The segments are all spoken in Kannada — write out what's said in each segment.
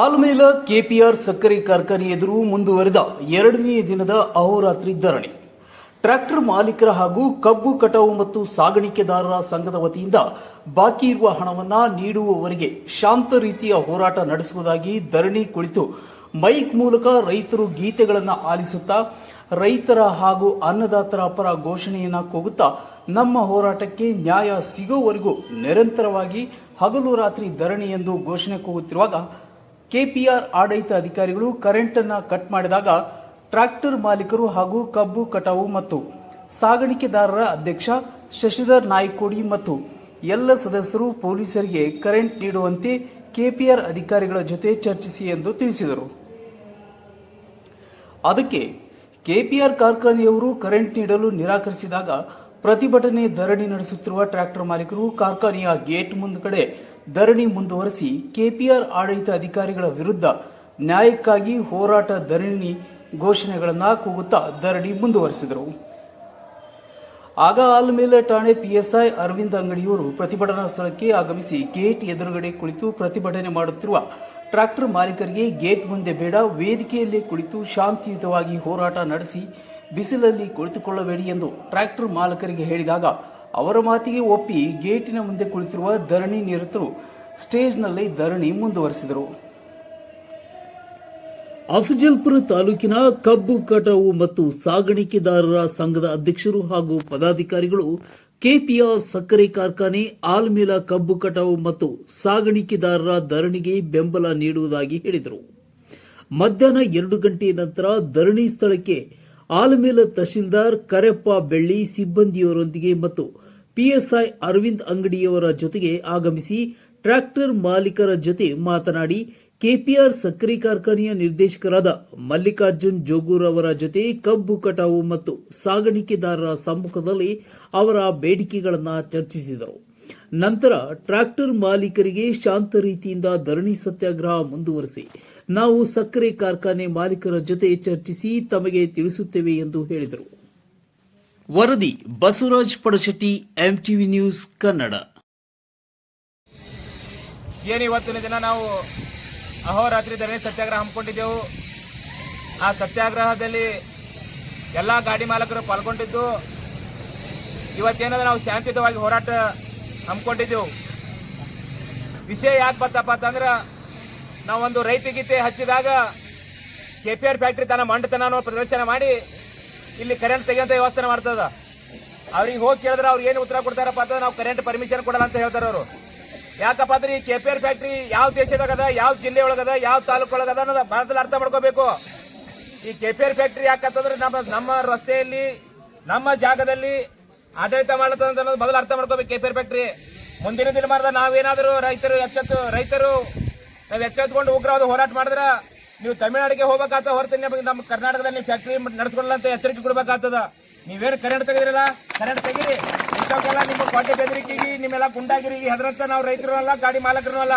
ಆಲ್ಮೇಲ ಕೆಪಿಆರ್ ಸಕ್ಕರೆ ಕಾರ್ಖಾನೆ ಎದುರು ಮುಂದುವರೆದ ಎರಡನೇ ದಿನದ ಅಹೋರಾತ್ರಿ ಧರಣಿ. ಟ್ರ್ಯಾಕ್ಟರ್ ಮಾಲೀಕರ ಹಾಗೂ ಕಬ್ಬು ಕಟಾವು ಮತ್ತು ಸಾಗಾಣಿಕೆದಾರರ ಸಂಘದ ವತಿಯಿಂದ ಬಾಕಿ ಇರುವ ಹಣವನ್ನು ನೀಡುವವರೆಗೆ ಶಾಂತ ರೀತಿಯ ಹೋರಾಟ ನಡೆಸುವುದಾಗಿ ಧರಣಿ ಕುಳಿತು ಮೈಕ್ ಮೂಲಕ ರೈತರು ಗೀತೆಗಳನ್ನು ಆಲಿಸುತ್ತಾ, ರೈತರ ಹಾಗೂ ಅನ್ನದಾತರ ಪರ ಘೋಷಣೆಯನ್ನು ಕೂಗುತ್ತಾ ನಮ್ಮ ಹೋರಾಟಕ್ಕೆ ನ್ಯಾಯ ಸಿಗುವವರೆಗೂ ನಿರಂತರವಾಗಿ ಹಗಲು ರಾತ್ರಿ ಧರಣಿ ಎಂದು ಘೋಷಣೆ ಕೂಗುತ್ತಿರುವಾಗ ಕೆಪಿಆರ್ ಆಡಳಿತ ಅಧಿಕಾರಿಗಳು ಕರೆಂಟ್ ಅನ್ನು ಕಟ್ ಮಾಡಿದಾಗ ಟ್ರ್ಯಾಕ್ಟರ್ ಮಾಲೀಕರು ಹಾಗೂ ಕಬ್ಬು ಕಟಾವು ಮತ್ತು ಸಾಗಾಣಿಕೆದಾರರ ಅಧ್ಯಕ್ಷ ಶಶಿಧರ್ ನಾಯ್ಕೋಡಿ ಮತ್ತು ಎಲ್ಲ ಸದಸ್ಯರು ಪೊಲೀಸರಿಗೆ ಕರೆಂಟ್ ನೀಡುವಂತೆ ಕೆಪಿಆರ್ ಅಧಿಕಾರಿಗಳ ಜೊತೆ ಚರ್ಚಿಸಿ ಎಂದು ತಿಳಿಸಿದರು. ಅದಕ್ಕೆ ಕೆಪಿಆರ್ ಕಾರ್ಖಾನೆಯವರು ಕರೆಂಟ್ ನೀಡಲು ನಿರಾಕರಿಸಿದಾಗ ಪ್ರತಿಭಟನೆ ಧರಣಿ ನಡೆಸುತ್ತಿರುವ ಟ್ರ್ಯಾಕ್ಟರ್ ಮಾಲೀಕರು ಕಾರ್ಖಾನೆಯ ಗೇಟ್ ಮುಂದ್ಗಡೆ ಧರಣಿ ಮುಂದುವರೆಸಿ ಕೆಪಿಆರ್ ಆಡಳಿತ ಅಧಿಕಾರಿಗಳ ವಿರುದ್ಧ ನ್ಯಾಯಕ್ಕಾಗಿ ಹೋರಾಟ ಧರಣಿ ಘೋಷಣೆಗಳನ್ನ ಕೂಗುತ್ತಾ ಧರಣಿ ಮುಂದುವರೆಸಿದರು. ಆಗ ಆಲಮೇಲೆ ಠಾಣೆ ಪಿಎಸ್ಐ ಅರವಿಂದ್ ಅಂಗಡಿಯವರು ಪ್ರತಿಭಟನಾ ಸ್ಥಳಕ್ಕೆ ಆಗಮಿಸಿ ಗೇಟ್ ಎದುರುಗಡೆ ಕುಳಿತು ಪ್ರತಿಭಟನೆ ಮಾಡುತ್ತಿರುವ ಟ್ರ್ಯಾಕ್ಟರ್ ಮಾಲೀಕರಿಗೆ ಗೇಟ್ ಮುಂದೆ ಬೇಡ, ವೇದಿಕೆಯಲ್ಲೇ ಕುಳಿತು ಶಾಂತಿಯುತವಾಗಿ ಹೋರಾಟ ನಡೆಸಿ ಬಿಸಿಲಲ್ಲಿ ಕುಳಿತುಕೊಳ್ಳಬೇಡಿ ಎಂದು ಟ್ರ್ಯಾಕ್ಟರ್ ಮಾಲೀಕರಿಗೆ ಹೇಳಿದಾಗ ಅವರ ಮಾತಿಗೆ ಒಪ್ಪಿ ಗೇಟಿನ ಮುಂದೆ ಕುಳಿತಿರುವ ಧರಣಿ ನಿರತರು ಸ್ಟೇಜ್ನಲ್ಲಿ ಧರಣಿ ಮುಂದುವರೆಸಿದರು. ಅಫಜಲ್ಪುರ ತಾಲೂಕಿನ ಕಬ್ಬು ಕಟಾವು ಮತ್ತು ಸಾಗಾಣಿಕೆದಾರರ ಸಂಘದ ಅಧ್ಯಕ್ಷರು ಹಾಗೂ ಪದಾಧಿಕಾರಿಗಳು ಕೆಪಿಆರ್ ಸಕ್ಕರೆ ಕಾರ್ಖಾನೆ, ಆಲ್ಮೇಲ ಕಬ್ಬು ಕಟಾವು ಮತ್ತು ಸಾಗಾಣಿಕೆದಾರರ ಧರಣಿಗೆ ಬೆಂಬಲ ನೀಡುವುದಾಗಿ ಹೇಳಿದರು. ಮಧ್ಯಾಹ್ನ ಎರಡು ಗಂಟೆಯ ನಂತರ ಧರಣಿ ಸ್ಥಳಕ್ಕೆ ಆಲ್ಮೇಲ ತಹಶೀಲ್ದಾರ್ ಕರೆಪ್ಪ ಬೆಳ್ಳಿ ಸಿಬ್ಬಂದಿಯವರೊಂದಿಗೆ ಮತ್ತು ಪಿಎಸ್ಐ ಅರವಿಂದ್ ಅಂಗಡಿಯವರ ಜೊತೆಗೆ ಆಗಮಿಸಿ ಟ್ರ್ಯಾಕ್ಟರ್ ಮಾಲೀಕರ ಜೊತೆ ಮಾತನಾಡಿ ಕೆಪಿಆರ್ ಸಕ್ಕರೆ ಕಾರ್ಖಾನೆಯ ನಿರ್ದೇಶಕರಾದ ಮಲ್ಲಿಕಾರ್ಜುನ್ ಜೋಗೂರ್ ಅವರ ಜೊತೆ ಕಬ್ಬು ಕಟಾವು ಮತ್ತು ಸಾಗಾಣಿಕೆದಾರರ ಸಮ್ಮುಖದಲ್ಲಿ ಅವರ ಬೇಡಿಕೆಗಳನ್ನು ಚರ್ಚಿಸಿದರು. ನಂತರ ಟ್ರ್ಯಾಕ್ಟರ್ ಮಾಲೀಕರಿಗೆ ಶಾಂತ ರೀತಿಯಿಂದ ಧರಣಿ ಸತ್ಯಾಗ್ರಹ ಮುಂದುವರೆಸಿ ನಾವು ಸಕ್ಕರೆ ಕಾರ್ಖಾನೆ ಮಾಲೀಕರ ಜೊತೆ ಚರ್ಚಿಸಿ ತಮಗೆ ತಿಳಿಸುತ್ತೇವೆ ಎಂದು ಹೇಳಿದರು. ವರದಿ, ಬಸವರಾಜ್ ಪಡಶೆಟ್ಟಿ ಎಂಟಿವಿ ನ್ಯೂಸ್ ಕನ್ನಡ. ಏನು ಇವತ್ತಿನ ದಿನ ನಾವು ಅಹೋರಾತ್ರಿ ಧರಣಿ ಸತ್ಯಾಗ್ರಹ ಹಮ್ಮಿಕೊಂಡಿದ್ದೆವು. ಆ ಸತ್ಯಾಗ್ರಹದಲ್ಲಿ ಎಲ್ಲ ಗಾಡಿ ಮಾಲಕರು ಪಾಲ್ಗೊಂಡಿದ್ದು. ಇವತ್ತೇನದ ನಾವು ಶಾಂತಿಯುತವಾಗಿ ಹೋರಾಟ ಹಮ್ಮಿಕೊಂಡಿದ್ದೆವು. ವಿಷಯ ಯಾಕೆ ಬರ್ತಪ್ಪ ಅಂತಂದ್ರೆ, ನಾವೊಂದು ರೈತ ಗೀತೆ ಹಚ್ಚಿದಾಗ ಕೆ ಪಿ ಆರ್ ಫ್ಯಾಕ್ಟ್ರಿ ತನ್ನ ಮಂಡತನ ಪ್ರದರ್ಶನ ಮಾಡಿ ಇಲ್ಲಿ ಕರೆಂಟ್ ತೆಗೆಯುವಂತ ವ್ಯವಸ್ಥೆ ಮಾಡ್ತದ. ಅವ್ರಿಗೆ ಹೋಗಿ ಕೇಳಿದ್ರೆ ಅವ್ರು ಏನು ಉತ್ತರ ಕೊಡ್ತಾರಪ್ಪ ಅಂತ ನಾವು ಕರೆಂಟ್ ಪರ್ಮಿಷನ್ ಕೊಡಲ್ಲ ಅಂತ ಹೇಳ್ತಾರೆ ಅವರು. ಯಾಕಪ್ಪ ಅಂದ್ರೆ ಈ ಕೆ ಪಿ ಆರ್ ಫ್ಯಾಕ್ಟ್ರಿ ಯಾವ ದೇಶದಾಗದ ಯಾವ ಜಿಲ್ಲೆ ಒಳಗದ ಯಾವ ತಾಲೂಕು ಒಳಗದ ಅನ್ನೋದು ಭಾರತದಲ್ಲಿ ಅರ್ಥ ಮಾಡ್ಕೋಬೇಕು. ಈ ಕೆ ಪಿ ಫ್ಯಾಕ್ಟ್ರಿ ಯಾಕಂತಂದ್ರೆ ನಮ್ಮ ನಮ್ಮ ರಸ್ತೆಯಲ್ಲಿ, ನಮ್ಮ ಜಾಗದಲ್ಲಿ ಆಡಳಿತ ಅಂತ ಅನ್ನೋದು ಮೊದಲು ಅರ್ಥ ಮಾಡ್ಕೋಬೇಕು ಕೆ ಪಿ ಆರ್ ಫ್ಯಾಕ್ಟ್ರಿ ಮುಂದಿನ ದಿನಮಾನದ ನಾವೇನಾದರೂ ರೈತರು ಎಚ್ಚೆತ್ತು, ರೈತರು ನಾವು ಎಚ್ಚೆತ್ಕೊಂಡು ಉಗ್ರವಾದ ಹೋರಾಟ ಮಾಡಿದ್ರ ನೀವು ತಮಿಳುನಾಡಿಗೆ ಹೋಗ್ಬೇಕಾಗ್ತದ, ಹೊರತು ನಮ್ಮ ಕರ್ನಾಟಕದಲ್ಲಿ ಫ್ಯಾಕ್ಟ್ರಿ ನಡೆಸ್ಕೊಳ್ಳಲ್ಲ ಅಂತ ಎಚ್ಚರಿಕೆ ಕೊಡ್ಬೇಕಾಗ್ತದ. ನೀವೇನು ಕರೆಂಟ್ ತೆಗೆದಿರಲ್ಲ? ಕರೆಂಟ್ ತೆಗೀರಿ. ಇಂಥವಕ್ಕೆಲ್ಲ ನಿಮ್ಮ ಕ್ವಾಂಟಿ ಬೆದರಿಕೆಗೆ, ನಿಮ್ಮೆಲ್ಲ ಗುಂಡಾಗಿರಿಗೆ ಹೆದರಂತ ನಾವು ರೈತರು ಅಲ್ಲ, ಗಾಡಿ ಮಾಲಕರು ಅಲ್ಲ.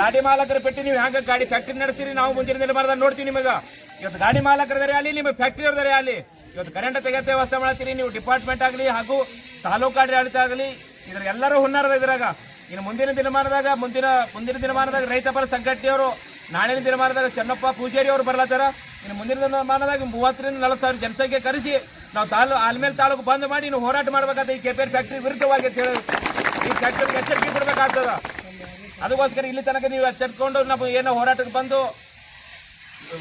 ಗಾಡಿ ಮಾಲಕರ ಪೆಟ್ಟಿ, ನೀವು ಹ್ಯಾಂಗ ಗಾಡಿ ಫ್ಯಾಕ್ಟ್ರಿ ನಡೆಸ್ತೀರಿ? ನಾವು ಮುಂದಿನ ದಿನಮಾನದಾಗ ನೋಡ್ತೀವಿ ನಿಮಗೆ. ಇವತ್ತು ಗಾಡಿ ಮಾಲಕರದರೆ ಅಲ್ಲಿ ನಿಮ್ಮ ಫ್ಯಾಕ್ಟ್ರಿ ಅವ್ರದರೆ ಅಲ್ಲಿ ಇವತ್ತು ಕರೆಂಟ್ ತೆಗೆತ್ತೆ ವ್ಯವಸ್ಥೆ ಮಾಡ್ತೀರಿ. ನೀವು ಡಿಪಾರ್ಟ್ಮೆಂಟ್ ಆಗಲಿ ಹಾಗೂ ತಾಲೂಕು ಆಡಳಿತ ಆಗಲಿ ಇದ್ರ ಎಲ್ಲರೂ ಹುನ್ನಾರದ ಇದ್ರಾಗ ಇನ್ನು ಮುಂದಿನ ದಿನಮಾನದಾಗ, ಮುಂದಿನ ಮುಂದಿನ ದಿನಮಾನದಾಗ ರೈತ ಪರ ಸಂಘಟನೆಯವರು ನಾಳಿನ ದಿನಮಾನದಾಗ ಚೆನ್ನಪ್ಪ ಪೂಜಾರಿ ಅವರು ಬರ್ಲತ್ತಾರ. ಇನ್ನು ಮುಂದಿನ ದಿನಮಾನದಾಗ ಮೂವತ್ತರಿಂದ ನಲವತ್ತು ಸಾವಿರ ಜನಸಂಖ್ಯೆ ಕರೆಸಿ ನಾವು ತಾಲೂ ಆಲ್ಮೇಲೆ ತಾಲೂಕು ಬಂದ್ ಮಾಡಿ ನೀವು ಹೋರಾಟ ಮಾಡಬೇಕಾದ ಈ ಕೆಪೇರ್ ಫ್ಯಾಕ್ಟ್ರಿ ವಿರುದ್ಧವಾಗಿ ಅಂತ ಹೇಳಿ ಈ ಫ್ಯಾಕ್ಟ್ರಿಗೆ ಎಚ್ಚರಿಕೆ ಕೊಡಬೇಕಾಗ್ತದ. ಅದಕ್ಕೋಸ್ಕರ ಇಲ್ಲಿ ತನಕ ನೀವು ಎಚ್ಚರಿಕೊಂಡು ನಾವು ಏನೋ ಹೋರಾಟಕ್ಕೆ ಬಂದು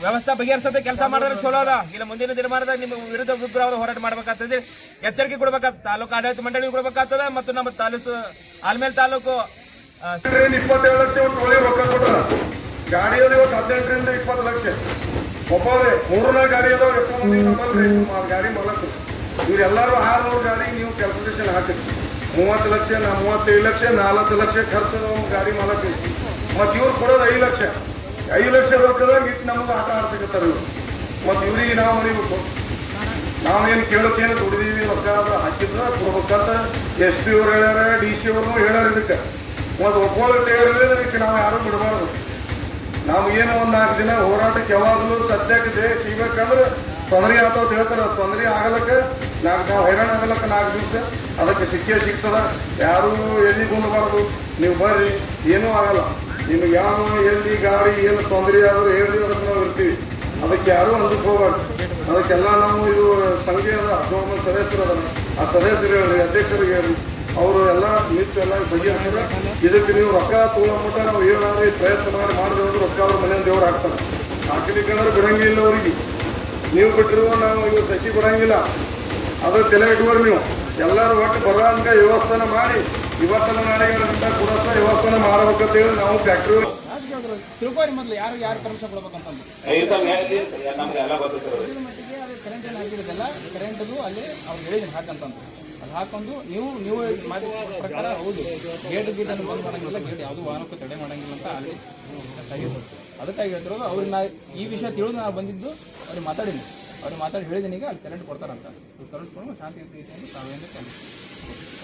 ವ್ಯವಸ್ಥೆ ಬಗೆಹರಿಸೋದೇ ಕೆಲಸ ಮಾಡಿದ್ರೆ ಚಲೋ ಅದ. ಇಲ್ಲ ಮುಂದಿನ ದಿನಮಾನದಾಗ ನಿಮ್ಮ ವಿರುದ್ಧ ಉಗ್ರವಾದ ಹೋರಾಟ ಮಾಡ್ಬೇಕಾಗ್ತದೆ. ಎಚ್ಚರಿಕೆ ಕೊಡಬೇಕಾಗ್ತದೆ. ತಾಲೂಕು ಆಡಳಿತ ಮಂಡಳಿ ಕೊಡಬೇಕಾಗ್ತದೆ ಮತ್ತು ನಮ್ಮ ತಾಲೂಕು ಆಲ್ಮೇಲೆ ತಾಲೂಕು ಇಪ್ಪತ್ತೇಳು ಲಕ್ಷ ರೊಕ್ಕ ಗಾಡಿಯಲ್ಲಿ ಇವತ್ತು ಹದಿನೆಂಟರಿಂದ ಇಪ್ಪತ್ತು ಲಕ್ಷ. ಒಬ್ಬರೇ ಮೂರನೇ ಗಾಡಿ ಅದಾವ ಎಷ್ಟು ಮಂದಿ ಗಾಡಿ ಮಾಲಕರು. ಇವರೆಲ್ಲರೂ ಆರ್ನೂರು ಗಾಡಿ ನೀವು ಕ್ಯಾಲ್ಕುಲೇಷನ್ ಹಾಕಿರಿ. ಮೂವತ್ತು ಲಕ್ಷ, ನಾ ಮೂವತ್ತೈದು ಲಕ್ಷ ನಾಲ್ಕು ಲಕ್ಷ ಖರ್ಚು ಗಾಡಿ ಮಾಲಕರು ಮತ್ತು ಇವ್ರು ಕೊಡೋದು ಐದು ಲಕ್ಷ. ಐದು ಲಕ್ಷ ರೊಕ್ಕದಾಗ ಇಟ್ಟು ನಮ್ಗೆ ಆಟ ಆಡ್ತಿರ್ತಾರೆ ಇವ್ರು. ಮತ್ತು ಇವ್ರಿಗೆ ನಾವು ಮರಿಬೇಕು ನಾವೇನು ಕೇಳೋಕೇನು ದುಡಿದೀವಿ ರೊಕ್ಕ ಆದ್ರೆ ಹಾಕಿದ್ರ ಕೊಡ್ಬೇಕಂತ ಎಸ್ ಪಿ ಅವ್ರು ಹೇಳ್ಯಾರ, ಡಿ ಸಿ ಅವ್ರು ಹೇಳ್ಯಾರ ಇದಕ್ಕೆ. ಮತ್ತು ಒಪ್ಕೊಳ್ಳೋಕೆ ಇದಕ್ಕೆ ನಾವು ಯಾರು ಬಿಡಬಾರ್ದು. ನಾವು ಏನೋ ಒಂದು ನಾಲ್ಕು ದಿನ ಹೋರಾಟಕ್ಕೆ ಯಾವಾಗಲೂ ಸದ್ಯಕ್ಕೆ ದೇಹ ಸಿಗ್ಬೇಕಂದ್ರೆ ತೊಂದರೆ ಆತೋ ಹೇಳ್ತಾರೆ. ತೊಂದರೆ ಆಗಲಕ್ಕ ನಾಲ್ಕು ನಾವು ಹೈರಾಣ ಆಗಲಕ್ಕ ನಾಲ್ಕು ದಿವಸ ಅದಕ್ಕೆ ಸಿಕ್ಕೇ ಸಿಗ್ತದ. ಯಾರು ಎಲ್ಲಿ ಗುಂಡಬಾರ್ದು? ನೀವು ಬರ್ರಿ. ಏನೂ ಆಗಲ್ಲ. ನಿಮ್ಗೆ ಯಾವ ಎಲ್ಲಿ ಗಾಡಿ ಏನು ತೊಂದರೆ ಆದ್ರೂ ಹೇಳಿ ಅದಕ್ಕೆ ನಾವು ಇರ್ತೀವಿ. ಅದಕ್ಕೆ ಯಾರೂ ಅಂದಕ್ಕೆ ಹೋಗ್ಬಾರ್ದು. ಅದಕ್ಕೆಲ್ಲ ನಾವು ಇದು ಸಂಘದ ಹದಿನೊಂದು ಸದಸ್ಯರು ಅದನ್ನ. ಆ ಸದಸ್ಯರು ಹೇಳಿ, ಅಧ್ಯಕ್ಷರಿಗೆ ಹೇಳಿ. ಅವರು ಎಲ್ಲ ನಿಂತು ಎಲ್ಲ ಬಗೆಹರಿಸಿದ್ರೆ ಇದಕ್ಕೆ ನೀವು ರೊಕ್ಕ ಮಟ್ಟ ನಾವು ಏನಾದ್ರು ಪ್ರಯತ್ನ ಮಾಡಿ ಮಾಡಿದ್ರೆ ಅಂದ್ರೆ ರೊಕ್ಕ ಅವ್ರ ಮನೆಯ ದೇವ್ರು ಹಾಕ್ತಾರೆ. ಹಾಕ್ಲಿಕ್ಕಂದ್ರೆ ಬಿಡಂಗಿಲ್ಲ ಅವ್ರಿಗೆ. ನೀವು ಬಿಟ್ಟಿರುವ ನಾವು ಇವಾಗ ಸಸಿ ಬಿಡಂಗಿಲ್ಲ. ಅದು ತಲೆ ಇಟ್ಕೋರಿ ನೀವು. ಎಲ್ಲರೂ ಒಟ್ಟು ಬರೋ ಅಂತ ವ್ಯವಸ್ಥಾನ ಮಾಡಿ. ಇವತ್ತಿನ ನಾಳೆಗೆ ಅಂತ ಕುಡಸ ವ್ಯವಸ್ಥಾನ ಮಾಡ್ಬೇಕಂತೇಳಿ ನಾವು ಫ್ಯಾಕ್ಟ್ರಿ ತಿಳ್ಕೊರಿ ಮೊದಲು ಯಾರು ಯಾರು ಪರ್ಮಿಷನ್ ಕೊಡ್ಬೇಕಂತಂದು. ನಮ್ಗೆ ಎಲ್ಲ ಕರೆಂಟ್ ಕರೆಂಟದು ಅಲ್ಲಿ ಅವ್ರು ಹೇಳಿದ್ದೀನಿ ಹಾಕಂತಂದು. ಹಾಕೊಂಡು ನೀವು ನೀವು ಪ್ರಕಾರ ಹೌದು. ಗೇಟ್ ಗೀಟ್ ಅನ್ನು ಬಂದ್ ಮಾಡಂಗಿಲ್ಲ, ಗೇಟ್ ಯಾವುದು ವಾಹನಕ್ಕೂ ತಡೆ ಮಾಡಂಗಿಲ್ಲ ಅಂತ ಅಲ್ಲಿ ತೆಗೆದು ಅದಕ್ಕಾಗಿ ಹೇಳ್ತಿರೋದು, ಅವ್ರು ಈ ವಿಷಯ ತಿಳಿದು ನಾನು ಬಂದಿದ್ದು ಅವ್ರಿಗೆ ಮಾತಾಡಿದ್ದೀನಿ ಅವ್ರಿಗೆ ಮಾತಾಡಿ ಹೇಳಿದ್ದೀನಿ ಈಗ ಅಲ್ಲಿ ಕರೆಂಟ್ ಕೊಡ್ತಾರಂತ. ಕರೆಂಟ್ ಕೊಡೋದು ಶಾಂತಿ ಅಂತ ತಾವೇನು ನಾವು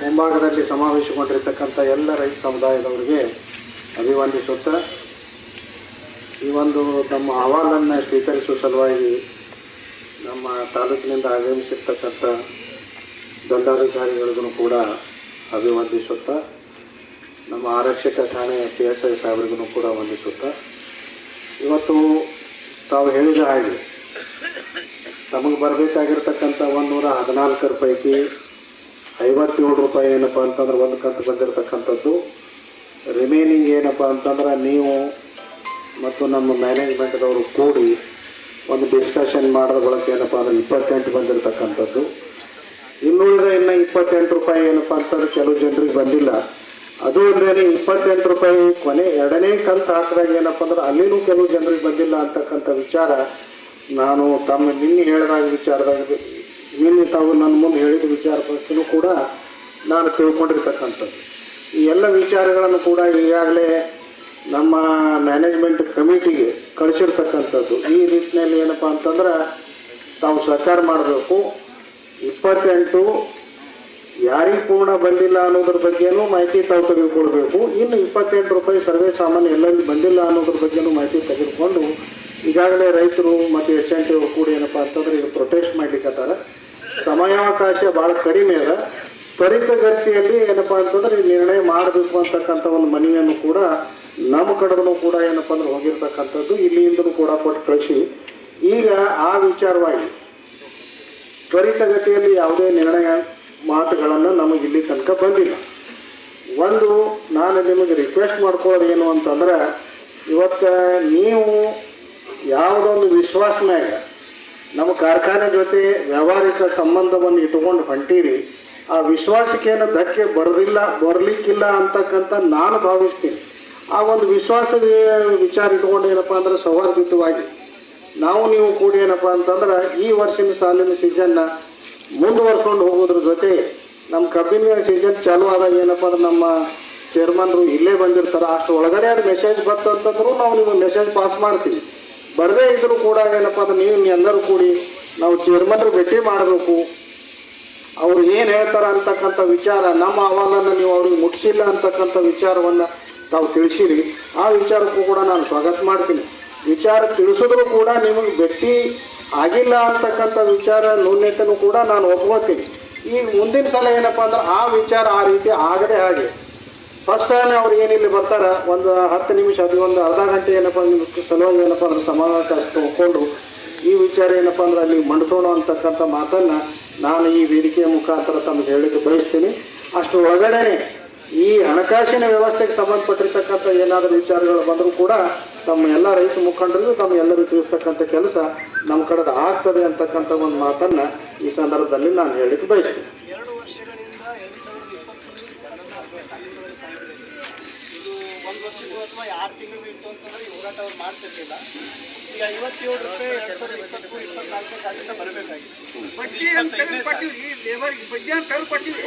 ಮುಂಭಾಗದಲ್ಲಿ ಸಮಾವೇಶಗೊಂಡಿರ್ತಕ್ಕಂಥ ಎಲ್ಲ ರೈತ ಸಮುದಾಯದವರಿಗೆ ಅಭಿವಂದಿಸುತ್ತಾ ಈ ಒಂದು ನಮ್ಮ ಅಹವಾಲನ್ನು ಸ್ವೀಕರಿಸುವ ಸಲುವಾಗಿ ನಮ್ಮ ತಾಲೂಕಿನಿಂದ ಆಗಮಿಸಿರ್ತಕ್ಕಂಥ ದಂಡಾಧಿಕಾರಿಗಳಿಗೂ ಕೂಡ ಅಭಿವಂದಿಸುತ್ತಾ ನಮ್ಮ ಆರಕ್ಷಕ ಠಾಣೆ ಪಿ ಎಸ್ ಐ ಸಾಹೇಬರಿಗೂ ಕೂಡ ವಂದಿಸುತ್ತಾ. ಇವತ್ತು ತಾವು ಹೇಳಿದ ಹಾಗೆ ತಮಗೆ ಬರಬೇಕಾಗಿರ್ತಕ್ಕಂಥ ಒಂದೂರ ಹದಿನಾಲ್ಕರ ಪೈಕಿ ಐವತ್ತೇಳು ರೂಪಾಯಿ ಏನಪ್ಪ ಅಂತಂದ್ರೆ ಒಂದು ಕಂತು ಬಂದಿರತಕ್ಕಂಥದ್ದು. ರಿಮೈನಿಂಗ್ ಏನಪ್ಪ ಅಂತಂದ್ರೆ ನೀವು ಮತ್ತು ನಮ್ಮ ಮ್ಯಾನೇಜ್ಮೆಂಟ್ದವರು ಕೂಡಿ ಒಂದು ಡಿಸ್ಕಷನ್ ಮಾಡಿದ ಬಳಕೆ ಏನಪ್ಪ ಅಂದ್ರೆ ಇಪ್ಪತ್ತೆಂಟು ಬಂದಿರತಕ್ಕಂಥದ್ದು. ಇನ್ನುಳಿದ ಇನ್ನು ಇಪ್ಪತ್ತೆಂಟು ರೂಪಾಯಿ ಏನಪ್ಪ ಅಂತಂದ್ರೆ ಕೆಲವು ಜನರಿಗೆ ಬಂದಿಲ್ಲ. ಅದು ಅಲ್ಲದೆ ಇಪ್ಪತ್ತೆಂಟು ರೂಪಾಯಿ ಕೊನೆ ಎರಡನೇ ಕಂತು ಹಾಕಿದಾಗ ಏನಪ್ಪ ಅಂದ್ರೆ ಅಲ್ಲಿನೂ ಕೆಲವು ಜನರಿಗೆ ಬಂದಿಲ್ಲ ಅಂತಕ್ಕಂಥ ವಿಚಾರ ನಾನು ತಮ್ಮ ನಿನ್ನೆ ಹೇಳಿದಾಗ ವಿಚಾರದಾಗ ನಿನ್ನೆ ತಾವು ನನ್ನ ಮುಂದೆ ಹೇಳಿದ ವಿಚಾರ ಬಗ್ಗೆನೂ ಕೂಡ ನಾನು ತಿಳ್ಕೊಂಡಿರ್ತಕ್ಕಂಥದ್ದು. ಈ ಎಲ್ಲ ವಿಚಾರಗಳನ್ನು ಕೂಡ ಈಗಾಗಲೇ ನಮ್ಮ ಮ್ಯಾನೇಜ್ಮೆಂಟ್ ಕಮಿಟಿಗೆ ಕಳಿಸಿರ್ತಕ್ಕಂಥದ್ದು. ಈ ನಿಟ್ಟಿನಲ್ಲಿ ಏನಪ್ಪ ಅಂತಂದ್ರೆ ತಾವು ಸಹಕಾರ ಮಾಡಬೇಕು. ಇಪ್ಪತ್ತೆಂಟು ಯಾರಿಗೆ ಪೂರ್ಣ ಬಂದಿಲ್ಲ ಅನ್ನೋದ್ರ ಬಗ್ಗೆನೂ ಮಾಹಿತಿ ತಾವು ತೆಗೆದುಕೊಳ್ಬೇಕು. ಇನ್ನು ಇಪ್ಪತ್ತೆಂಟು ರೂಪಾಯಿ ಸರ್ವೇ ಸಾಮಾನ್ಯ ಎಲ್ಲರಿಗೂ ಬಂದಿಲ್ಲ ಅನ್ನೋದ್ರ ಬಗ್ಗೆನೂ ಮಾಹಿತಿ ತೆಗೆದುಕೊಂಡು ಈಗಾಗಲೇ ರೈತರು ಮತ್ತು ಎಸ್ ಎನ್ ಟಿ ಕೂಡ ಏನಪ್ಪ ಅಂತಂದ್ರೆ ಈಗ ಪ್ರೊಟೆಸ್ಟ್ ಮಾಡ್ಲಿಕ್ಕತ್ತಾರ ಸಮಯಾವಕಾಶ ಭಾಳ ಕಡಿಮೆ ಅದ. ತ್ವರಿತಗತಿಯಲ್ಲಿ ಏನಪ್ಪಾ ಅಂತಂದ್ರೆ ನಿರ್ಣಯ ಮಾಡಬೇಕು ಅಂತಕ್ಕಂಥ ಒಂದು ಮನೆಯನ್ನು ಕೂಡ ನಮ್ಮ ಕಡೆಗೂ ಕೂಡ ಏನಪ್ಪ ಅಂದ್ರೆ ಹೋಗಿರ್ತಕ್ಕಂಥದ್ದು, ಇಲ್ಲಿಂದಲೂ ಕೂಡ ಕೊಟ್ಟು ಕಳಿಸಿ ಈಗ ಆ ವಿಚಾರವಾಗಿ ತ್ವರಿತಗತಿಯಲ್ಲಿ ಯಾವುದೇ ನಿರ್ಣಯ ಮಾತುಗಳನ್ನು ನಮಗೆ ಇಲ್ಲಿ ತನಕ ಬಂದಿಲ್ಲ. ಒಂದು, ನಾನು ನಿಮಗೆ ರಿಕ್ವೆಸ್ಟ್ ಮಾಡ್ಕೊಳ್ಳೋದು ಏನು ಅಂತಂದ್ರೆ, ಇವತ್ತು ನೀವು ಯಾವುದೊಂದು ವಿಶ್ವಾಸ ಮ್ಯಾಗ ನಮ್ಮ ಕಾರ್ಖಾನೆ ಜೊತೆ ವ್ಯಾವಹಾರಿಕ ಸಂಬಂಧವನ್ನು ಇಟ್ಟುಕೊಂಡು ಹೊಂಟೀರಿ. ಆ ವಿಶ್ವಾಸಕ್ಕೇನು ಧಕ್ಕೆ ಬರೋದಿಲ್ಲ, ಬರಲಿಕ್ಕಿಲ್ಲ ಅಂತಕ್ಕಂಥ ನಾನು ಭಾವಿಸ್ತೀನಿ. ಆ ಒಂದು ವಿಶ್ವಾಸದ ವಿಚಾರ ಇಟ್ಕೊಂಡು ಏನಪ್ಪ ಅಂದ್ರೆ ಸೌಹಾರ್ದಿತವಾಗಿ, ನಾವು ನೀವು ಕೂಡಿ ಏನಪ್ಪ ಅಂತಂದ್ರೆ ಈ ವರ್ಷದ ಸಾಲಿನ ಸೀಸನ್ನ ಮುಂದುವರ್ಸ್ಕೊಂಡು ಹೋಗೋದ್ರ ಜೊತೆ ನಮ್ಮ ಕಬ್ಬಿನ ಸೀಸನ್ ಚಾಲು ಆದಾಗ ಏನಪ್ಪ ಅಂದ್ರೆ ನಮ್ಮ ಚೇರ್ಮನ್ರು ಇಲ್ಲೇ ಬಂದಿರ್ತಾರೆ. ಅಷ್ಟು ಒಳಗಡೆ ಅದು ಮೆಸೇಜ್ ಬಂತಂತಂದ್ರೂ ನಾವು ನಿಮಗೆ ಮೆಸೇಜ್ ಪಾಸ್ ಮಾಡ್ತೀವಿ. ಬರದೇ ಇದ್ರೂ ಕೂಡ ಏನಪ್ಪ ಅಂದ್ರೆ ನೀವು ಎಲ್ಲರೂ ಕೂಡಿ ನಾವು ಚೇರ್ಮನ್ರು ಭೇಟಿ ಮಾಡಬೇಕು. ಅವ್ರು ಏನು ಹೇಳ್ತಾರ ಅಂತಕ್ಕಂಥ ವಿಚಾರ, ನಮ್ಮ ಅಹವಾಲನ್ನು ನೀವು ಅವ್ರಿಗೆ ಮುಟ್ಟಿಸಿಲ್ಲ ಅಂತಕ್ಕಂಥ ವಿಚಾರವನ್ನು ತಾವು ತಿಳಿಸಿರಿ. ಆ ವಿಚಾರಕ್ಕೂ ಕೂಡ ನಾನು ಸ್ವಾಗತ ಮಾಡ್ತೀನಿ. ವಿಚಾರ ತಿಳಿಸಿದ್ರು ಕೂಡ ನಿಮಗೆ ಭೇಟಿ ಆಗಿಲ್ಲ ಅಂತಕ್ಕಂಥ ವಿಚಾರ ನ್ಯೂನ್ಯತೆನೂ ಕೂಡ ನಾನು ಒಪ್ಕೋತೀನಿ. ಈಗ ಮುಂದಿನ ಸಲ ಏನಪ್ಪ ಅಂದ್ರೆ ಆ ವಿಚಾರ ಆ ರೀತಿ ಆಗದೆ ಹಾಗೆ ಫಸ್ಟ್ ಟೈಮ್ ಅವ್ರು ಏನಿಲ್ಲಿ ಬರ್ತಾರ? ಒಂದು ಹತ್ತು ನಿಮಿಷ, ಅದು ಒಂದು ಅರ್ಧ ಗಂಟೆ ಏನಪ್ಪ ಅಂದ್ರೆ ಸಲುವಾಗಿ ಏನಪ್ಪ ಅಂದ್ರೆ ಸಮಾವೇಶ ತಗೊಂಡು ಈ ವಿಚಾರ ಏನಪ್ಪ ಅಂದ್ರೆ ಅಲ್ಲಿ ಮಂಡಿಸೋಣ ಅಂತಕ್ಕಂಥ ಮಾತನ್ನ ನಾನು ಈ ವೇದಿಕೆಯ ಮುಖಾಂತರ ತಮಗೆ ಹೇಳಿದ್ದು ಬಯಸ್ತೀನಿ. ಅಷ್ಟು ಒಳಗಡೆ ಈ ಹಣಕಾಸಿನ ವ್ಯವಸ್ಥೆಗೆ ಸಂಬಂಧಪಟ್ಟಿರ್ತಕ್ಕಂಥ ಏನಾದರೂ ವಿಚಾರಗಳು ಬಂದರೂ ಕೂಡ ತಮ್ಮ ಎಲ್ಲ ರೈತ ಮುಖಂಡರಿಗೂ ತಮ್ಮ ಎಲ್ಲರಿಗೂ ತಿಳಿಸ್ತಕ್ಕಂಥ ಕೆಲಸ ನಮ್ಮ ಕಡೆದು ಆಗ್ತದೆ ಅಂತಕ್ಕಂಥ ಒಂದು ಮಾತನ್ನ ಈ ಸಂದರ್ಭದಲ್ಲಿ ನಾನು ಹೇಳಲಿಕ್ಕೆ ಬಯಸ್ತೀನಿ. ಇತ್ತು ಅಥವಾ ಆರು ತಿಂಗಳು ಇತ್ತು ಅಂತಂದ್ರೆ ಈ ಹೋರಾಟ ಅವ್ರು ಮಾಡ್ತಿರ್ಲಿಲ್ಲ. ಈಗ ಐವತ್ತೇಳು ರೂಪಾಯಿ ಎರಡು ಸಾವಿರದ ಇಪ್ಪತ್ತು ಇಪ್ಪತ್ನಾಲ್ಕು ಸಾವಿರ ಬರಬೇಕಾಗಿತ್ತು. ಬಡ್ಡಿ ಅಂತ ಕೊಟ್ಟಿವಿ ಲೇಬರ್ ಬಡ್ಡಿ ಅಂತ ತೆಗೆದು ಕೊಟ್ಟಿವಿ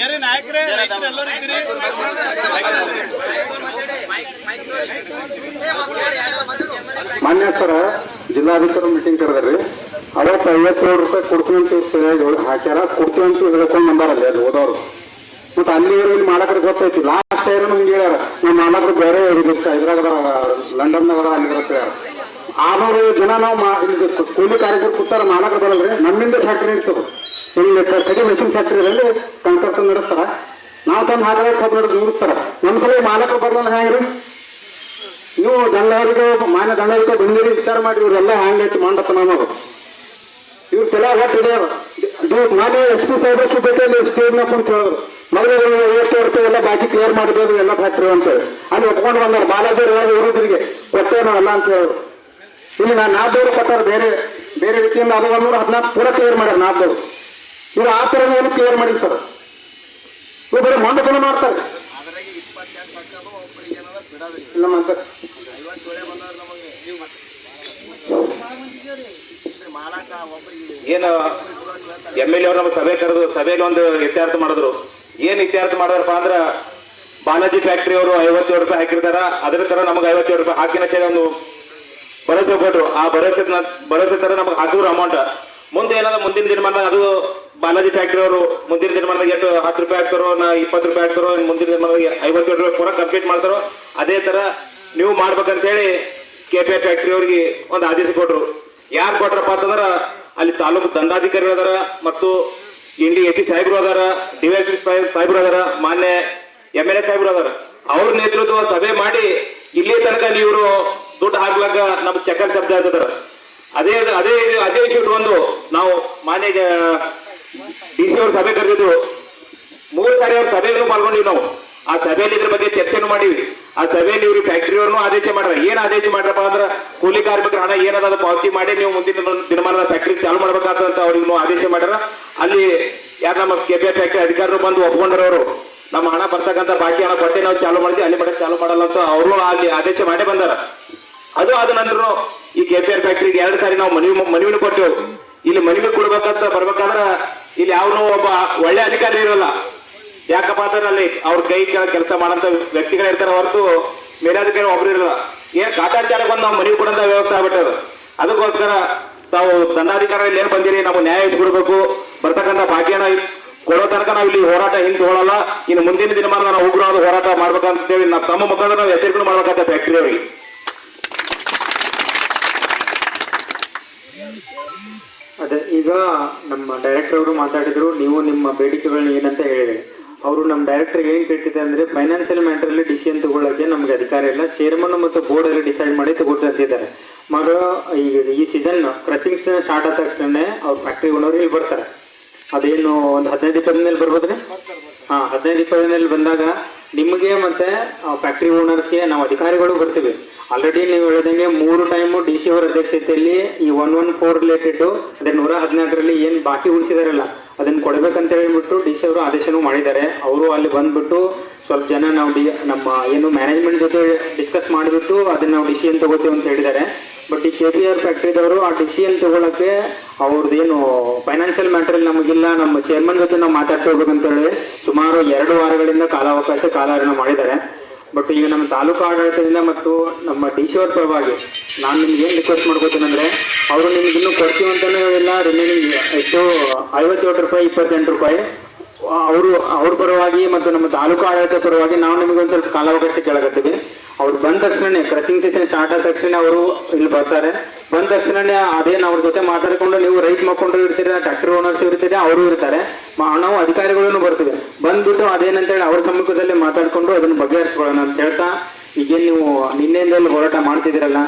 ಯಾರೇ ನಾಯಕರೇ ಎಲ್ಲರೂ ಇದ್ದೀರಿ. ಮಾನ್ಯ ಸರ್ ಜಿಲ್ಲಾಧಿಕಾರಿ ಮೀಟಿಂಗ್ ಕರೆದ್ರಿ. ಅವತ್ತು ಐವತ್ತೇಳು ರೂಪಾಯಿ ಕೊಡ್ತೀವಿ ಅಂತ ಹೇಳಿ ಹಾಕ್ಯಾರ, ಕೊಡ್ತೀವಿ ಅಂತ ಹೇಳ್ಕೊಂಡು ಬಂದಾರಲ್ಲಿ ಅಲ್ಲಿ ಹೋದವರು. ಮತ್ತೆ ಅಲ್ಲಿ ಇಲ್ಲಿ ಮಾಡಕ್ರೆ ಗೊತ್ತೈತಿ. ಲಾಸ್ಟ್ ಟೈಮ್ ನಮ್ಗೆ ಹೇಳ್ಯಾರ ನಮ್ಮ ನಾಲ್ಕರು ಬೇರೆ ಇರುತ್ತೆ ಇದ್ರಾಗ ಲಂಡನ್ದಾಗ ಅಲ್ಲಿ ಬರುತ್ತೆ ಆರ್ನೂರು ಜನ ನಾವು ಇಲ್ಲಿ ಕೂಲಿ ಕಾರ್ಯಕರ್ತರು ಕೂತಾರ ಮಾಲಕರು ಬರಲ್ರಿ. ನಮ್ಮಿಂದ ಫ್ಯಾಕ್ಟ್ರಿ ಇರ್ತದೆ. ಇಲ್ಲಿ ಕಡಿ ಮೆಷಿನ್ ಫ್ಯಾಕ್ಟ್ರಿ ಅಲ್ಲಿ ಕಾಂಟ್ರಾಕ್ಟರ್ ನಡೆಸ್ತಾರ. ನಾವು ತಂದು ಹಾಕಿದ್ರೆ ಹೋಗಿ ನಡೆದು ನಿಲ್ಲಿಸ್ತಾರ ನಮ್ಮ ಸಲ ಮಾಲಕರು ಬರಲ್ಲ ಹೆಂಗ್ರಿ ನೀವು ದಂಡಾರಿಗೆ ಮಾನ್ಯ ದಂಡಾರಿಗೆ ಬಂದಿರಿ, ವಿಚಾರ ಮಾಡಿ ಇವರೆಲ್ಲ ಹ್ಯಾಂಗೈತಿ ಮಾಡತ್ತ ನಮ್ಮದು ಇವ್ರು ತಲೆ ಹೊಟ್ಟು ಹಿಡಿಯೋದು ನೀವು ಮಾನ್ಯ ಎಸ್ ಪಿ ಸಾಹೇಬ್ ಭೇಟಿಯಲ್ಲಿ ಸ್ಟೇಜ್ನ ಕುಂತ ಹೇಳಿದ್ರು ಮೊದಲು ಐವತ್ತು ರೂಪಾಯಿ ಎಲ್ಲ ಬಾಕಿ ಕ್ಲಿಯರ್ ಮಾಡಬೇಕು ಎಲ್ಲ ಫ್ಯಾಕ್ಟ್ರಿ ಅಂತೇಳಿ ಅಲ್ಲಿ ಒಪ್ಕೊಂಡು ಬಂದ್ರು ಬಾಲಾಜಿ ಇರೋದ್ರಿಗೆ ಕೊಟ್ಟೇನೋ ಅಲ್ಲ ಅಂತ ಹೇಳಿದ್ರು ಇಲ್ಲಿ ನಾನು ನಾಲ್ದವ್ರು ಕೊಟ್ಟಾರ ಬೇರೆ ಬೇರೆ ರೀತಿಯಿಂದ ಅದು ಒಂದೂರ ಹದಿನಾಲ್ಕು ಪೂರ ಕ್ಲಿಯರ್ ಮಾಡ್ಯಾರ ನಾಲ್ದವ್ರು ಇವ್ರು ಆ ಥರ ಏನು ಕ್ಲಿಯರ್ ಮಾಡಿರ್ತಾರೆ? ಇವ್ರು ಬರೀ ಮಂಡತನ ಮಾಡ್ತಾರೆ. ಇಲ್ಲ ಏನು ಎಂ ಎಲ್ ಎ ಅವ್ರು ನಮ್ಮ ಸಭೆ ಕರೆದು ಸಭೆಯಲ್ಲಿ ಒಂದು ಇತ್ಯಾರ್ಥ ಮಾಡಿದ್ರು. ಏನ್ ಇತ್ಯಾರ್ಥ ಮಾಡಿದ್ರಪ್ಪ ಅಂದ್ರ ಬಾಲಾಜಿ ಫ್ಯಾಕ್ಟ್ರಿ ಅವರು ಐವತ್ತೇಳು ರೂಪಾಯಿ ಹಾಕಿರ್ತಾರ. ಅದ್ರ ತರ ನಮ್ಗೆ ಐವತ್ತೇಳು ರೂಪಾಯಿ ಹಾಕಿನ ಒಂದು ಭರವಸೆ ಕೊಟ್ರು. ಆ ಭರವಸೆ ಭರೋಸೆ ತರ ನಮ್ಗೆ ಹಾಕಿದ್ರು ಅಮೌಂಟ್ ಮುಂದೆ ಏನಾದ್ರು ಮುಂದಿನ ದಿನಮಾನ ಅದು ಬಾಲಾಜಿ ಫ್ಯಾಕ್ಟ್ರಿ ಅವರು ಮುಂದಿನ ದಿನಮಾನದಾಗ ಎಷ್ಟು ಹತ್ತು ರೂಪಾಯಿ ಹಾಕ್ತಾರೋ, ನಾ ಇಪ್ಪತ್ತು ರೂಪಾಯಿ ಹಾಕ್ತಾರೋ, ಮುಂದಿನ ದಿನಮಾನದಾಗ ಐವತ್ತೇಳು ರೂಪಾಯಿ ಪೂರ ಕಂಪ್ಲೀಟ್ ಮಾಡ್ತಾರೋ, ಅದೇ ತರ ನೀವು ಮಾಡ್ಬೇಕಂತ ಹೇಳಿ ಕೆ ಪಿ ಫ್ಯಾಕ್ಟ್ರಿ ಅವ್ರಿಗೆ ಒಂದು ಆದೇಶ ಕೊಟ್ರು. ಯಾರು ಕೊಟ್ರಪ್ಪ ಅಂತಂದ್ರ ಅಲ್ಲಿ ತಾಲೂಕು ದಂಡಾಧಿಕಾರಿ ಅದಾರ ಮತ್ತು ಇಂಡಿ ಎ ಪಿ ಸಾಹೇಬ್ರು ಅದಾರ ಡಿವೈಎಸ್ಪಿ ಸಾಹೇಬ್ರು ಅದಾರ, ಮಾನ್ಯ ಎಂ ಎಲ್ ಎ ಸಾಹೇಬ್ರು ಅದಾರ. ಅವ್ರ ನೇತೃತ್ವ ಸಭೆ ಮಾಡಿ ಇಲ್ಲಿ ತನಕ ಇವರು ದುಡ್ಡು ಹಾಕ್ಲಕ್ಕ ನಮ್ಗೆ ಚಕ್ಕರ್ ಶಬ್ದ ಆಗ್ತದಾರ. ಅದೇ ಅದೇ ಅದೇ ವಿಷಯ ಇಟ್ಕೊಂಡು ನಾವು ಮಾನ್ಯ ಡಿ ಸಿ ಅವ್ರ ಸಭೆ ಕರೆದಿದ್ರು ಮೂರು ಸಾರಿ ಅವ್ರ ಸಭೆಗಳು ಪಾಲ್ಗೊಂಡಿವಿ ನಾವು. ಆ ಸಭೆಯಲ್ಲಿ ಇದ್ರ ಬಗ್ಗೆ ಚರ್ಚೆನೂ ಮಾಡಿವಿ. ಆ ಸಭೆಯಲ್ಲಿ ಇವ್ರು ಫ್ಯಾಕ್ಟ್ರಿ ಅವ್ರನ್ನು ಆದೇಶ ಮಾಡ್ರ. ಏನ್ ಆದೇಶ ಮಾಡ್ರಪ್ಪ ಅಂದ್ರ ಕೂಲಿ ಕಾರ್ಮಿಕರ ಹಣ ಏನದ ಪಾವತಿ ಮಾಡಿ ನೀವು ಮುಂದಿನ ದಿನ- ದಿನಮಾನದ ಫ್ಯಾಕ್ಟ್ರಿ ಚಾಲು ಮಾಡ್ಬೇಕಾದಂತ ಅವ್ರಿಗೂ ಆದೇಶ ಮಾಡ್ಯಾರ. ಅಲ್ಲಿ ಯಾರು ನಮ್ಮ ಕೆ ಪಿ ಫ್ಯಾಕ್ಟ್ರಿ ಅಧಿಕಾರರು ಬಂದು ಒಪ್ಕೊಂಡ್ರವರು ನಮ್ಮ ಹಣ ಬರ್ತಕ್ಕಂಥ ಬಾಕಿ ಹಣ ಕೊಟ್ಟೆ ನಾವು ಚಾಲು ಮಾಡ್ತೀವಿ, ಅಲ್ಲಿ ಮಟ್ಟ ಚಾಲು ಮಾಡಲ್ಲ ಅಂತ ಅವರು ಅಲ್ಲಿ ಆದೇಶ ಮಾಡೇ ಬಂದಾರ. ಅದು ಆದ ನಂತರ ಈ ಕೆ ಪಿ ಆರ್ ಫ್ಯಾಕ್ಟ್ರಿಗೆ ಎರಡು ಸಾರಿ ನಾವು ಮನವಿ ಮನವಿನ ಕೊಟ್ಟೆವು. ಇಲ್ಲಿ ಮನವಿ ಕೊಡ್ಬೇಕಂತ ಬರ್ಬೇಕಾದ್ರ ಇಲ್ಲಿ ಯಾವನು ಒಬ್ಬ ಒಳ್ಳೆ ಅಧಿಕಾರಿ ಇರಲ್ಲ. ಯಾಕಪ್ಪ ಅಂದ್ರೆ ಅಲ್ಲಿ ಅವ್ರ ಕೈ ಕೆಲಸ ಮಾಡಂತ ವ್ಯಕ್ತಿಗಳು ಇರ್ತಾರೆ ಹೊರತು ಮೇಲಾಧಿಕಾರಿ ಒಬ್ರು ಇರಲ್ಲ. ಏನ್ ಕಾಟಾಚಾರಕ್ಕೆ ಬಂದು ನಾವು ಮನವಿ ಕೊಡಂತ ವ್ಯವಸ್ಥೆ ಆಗ್ಬಿಟ್ಟದ. ಅದಕ್ಕೋಸ್ಕರ ತಾವು ದಂಡಾಧಿಕಾರ ಇಲ್ಲಿ ಏನ್ ಬಂದಿರಿ ನಾವು ನ್ಯಾಯ ಕೊಡಬೇಕು ಬರ್ತಕ್ಕಂಥ ಭಾಗ್ಯನ ಕೊಡೋ ತನಕ ನಾವು ಇಲ್ಲಿ ಹೋರಾಟ ಹಿಂದೆ ತಗೊಳ್ಳಲ್ಲ ಇನ್ನು ಮುಂದಿನ ದಿನಮಾನ ನಾವು ಉಗ್ರವಾದ ಹೋರಾಟ ಮಾಡ್ಬೇಕಂತ ಹೇಳಿ ನಾವು ತಮ್ಮ ಮುಖಾಂತರ ನಾವು ಎಚ್ಚರಿಕೆ ಮಾಡ್ಬೇಕಂತ ಫ್ಯಾಕ್ಟ್ರಿ ಅದೇ, ಈಗ ನಮ್ಮ ಡೈರೆಕ್ಟರ್ ಅವರು ಮಾತಾಡಿದ್ರು, ನೀವು ನಿಮ್ಮ ಬೇಡಿಕೆಗಳನ್ನ ಏನಂತ ಹೇಳಿದ್ರಿ? ಅವರು ನಮ್ಮ ಡೈರೆಕ್ಟರ್ ಏನ್ ಕೇಳ್ತಿದೆ ಅಂದ್ರೆ ಫೈನಾನ್ಷಿಯಲ್ ಮ್ಯಾಟರಲ್ಲಿ ಡಿಸಿಷನ್ ತಗೊಳ್ಳೋಕೆ ನಮ್ಗೆ ಅಧಿಕಾರ ಇಲ್ಲ. ಚೇರ್ಮನ್ ಮತ್ತು ಬೋರ್ಡ್ ಅಲ್ಲಿ ಡಿಸೈಡ್ ಮಾಡಿ ತಗೊಳ್ತಾ ಅಂತಿದ್ದಾರೆ ಮಗ ಈಗ ಈ ಸೀಸನ್ ಕ್ರಚಿಂಗ್ ಸ್ಟಾರ್ಟ್ ಆದ ತಕ್ಷಣ ಅವ್ರ ಫ್ಯಾಕ್ಟ್ರಿ ಓನರ್ ಇಲ್ಲಿ ಬರ್ತಾರೆ. ಅದೇನು ಒಂದು ಹದಿನೈದು ಇಪ್ಪತ್ತಿನಲ್ಲಿ ಬರ್ಬೋದ್ರಿ ಹಾ, ಹದಿನೈದು ಇಪ್ಪತ್ತಿನಲ್ಲಿ ಬಂದಾಗ ನಿಮಗೆ ಮತ್ತೆ ಫ್ಯಾಕ್ಟ್ರಿ ಓನರ್ಸ್ಗೆ ನಾವು ಅಧಿಕಾರಿಗಳು ಬರ್ತೀವಿ. ಆಲ್ರೆಡಿ ನೀವು ಹೇಳಿದಂಗೆ ಮೂರು ಟೈಮು ಡಿ ಸಿ ಅವರ ಅಧ್ಯಕ್ಷತೆಯಲ್ಲಿ ಈ ಒನ್ ಒನ್ ಫೋರ್ ರಿಲೇಟೆಡ್ ಅದೇ ನೂರ ಹದಿನಾಲ್ಕರಲ್ಲಿ ಏನು ಬಾಕಿ ಉಳಿಸಿದಾರಲ್ಲ, ಅದನ್ನ ಕೊಡಬೇಕಂತ ಹೇಳಿಬಿಟ್ಟು ಡಿ ಸಿ ಅವರು ಆದೇಶನೂ ಮಾಡಿದ್ದಾರೆ. ಅವರು ಅಲ್ಲಿ ಬಂದ್ಬಿಟ್ಟು ಸ್ವಲ್ಪ ಜನ ನಾವು ಡಿ, ನಮ್ಮ ಏನು ಮ್ಯಾನೇಜ್ಮೆಂಟ್ ಜೊತೆ ಡಿಸ್ಕಸ್ ಮಾಡಿಬಿಟ್ಟು ಅದನ್ನ ನಾವು ಡಿಸಿಷನ್ ತಗೋತೀವಿ ಅಂತ ಹೇಳಿದ್ದಾರೆ. ಬಟ್ ಈ ಕೆ ಪಿ ಆರ್ ಫ್ಯಾಕ್ಟ್ರಿದವರು ಆ ಡಿಸಿಷನ್ ತಗೊಳಕ್ಕೆ ಅವ್ರದ್ದೇನು ಫೈನಾನ್ಷಿಯಲ್ ಮ್ಯಾಟರ್ ನಮಗಿಲ್ಲ, ನಮ್ಮ ಚೇರ್ಮನ್ ಜೊತೆ ನಾವು ಮಾತಾಡ್ಕೋಬೇಕಂತ ಹೇಳಿ ಸುಮಾರು ಎರಡು ವಾರಗಳಿಂದ ಕಾಲಾವಕಾಶ ಕಾಲಹರಣ ಮಾಡಿದ್ದಾರೆ. ಬಟ್ ಈಗ ನಮ್ಮ ತಾಲೂಕು ಆಡಳಿತದಿಂದ ಮತ್ತು ನಮ್ಮ ಡಿ ಸಿ ಅವ್ರ ಪರವಾಗಿ ನಾನು ನಿಮ್ಗೆ ಏನು ರಿಕ್ವೆಸ್ಟ್ ಮಾಡ್ಕೋತೀನಿ ಅಂದರೆ, ಅವರು ನಿಮ್ಗೆ ಇನ್ನೂ ಕೊಡ್ತೀವಿ ಅಂತಲೇ ಎಲ್ಲ ರಿಮೈನಿಂಗ್ ಎಷ್ಟು ಐವತ್ತೇಳು ರೂಪಾಯಿ, ಇಪ್ಪತ್ತೆಂಟು ರೂಪಾಯಿ, ಅವರು, ಅವ್ರ ಪರವಾಗಿ ಮತ್ತು ನಮ್ಮ ತಾಲೂಕು ಆಡಳಿತ ಪರವಾಗಿ ನಾವು ನಿಮಗೆ ಒಂದು ಸ್ವಲ್ಪ ಕಾಲಾವಕಾಶ ಕೇಳಕತ್ತೀವಿ. ಅವ್ರು ಬಂದ ತಕ್ಷಣ ಕ್ರಚಿಂಗ್ ಸೆಷನ್ ಸ್ಟಾರ್ಟ್ ಆದ ತಕ್ಷಣ ಅವರು ಇಲ್ಲಿ ಬರ್ತಾರೆ. ಬಂದ ತಕ್ಷಣ ಅದೇನು ಅವ್ರ ಜೊತೆ ಮಾತಾಡಿಕೊಂಡು ನೀವು ರೈಟ್ ಮಾಡ್ಕೊಂಡು ಇರ್ತೀರ ಟ್ರ್ಯಾಕ್ಟರ್ ಓನರ್ಸ್ ಇರ್ತೀರಿ, ಅವರು ಇರ್ತಾರೆ. ನಾವು ಅಧಿಕಾರಿಗಳನ್ನು ಬರ್ತೀವಿ. ಬಂದ್ಬಿಟ್ಟು ಅದೇನಂತೇಳಿ ಅವ್ರ ಸಮ್ಮುಖದಲ್ಲಿ ಮಾತಾಡ್ಕೊಂಡು ಅದನ್ನು ಬಗೆಹರಿಸ್ಕೊಳ್ಳೋಣ ಅಂತ ಹೇಳ್ತಾ, ಈಗೇನು ನೀವು ನಿನ್ನೆಯಿಂದಲೂ ಹೋರಾಟ ಮಾಡ್ತಿದ್ದೀರಲ್ಲ,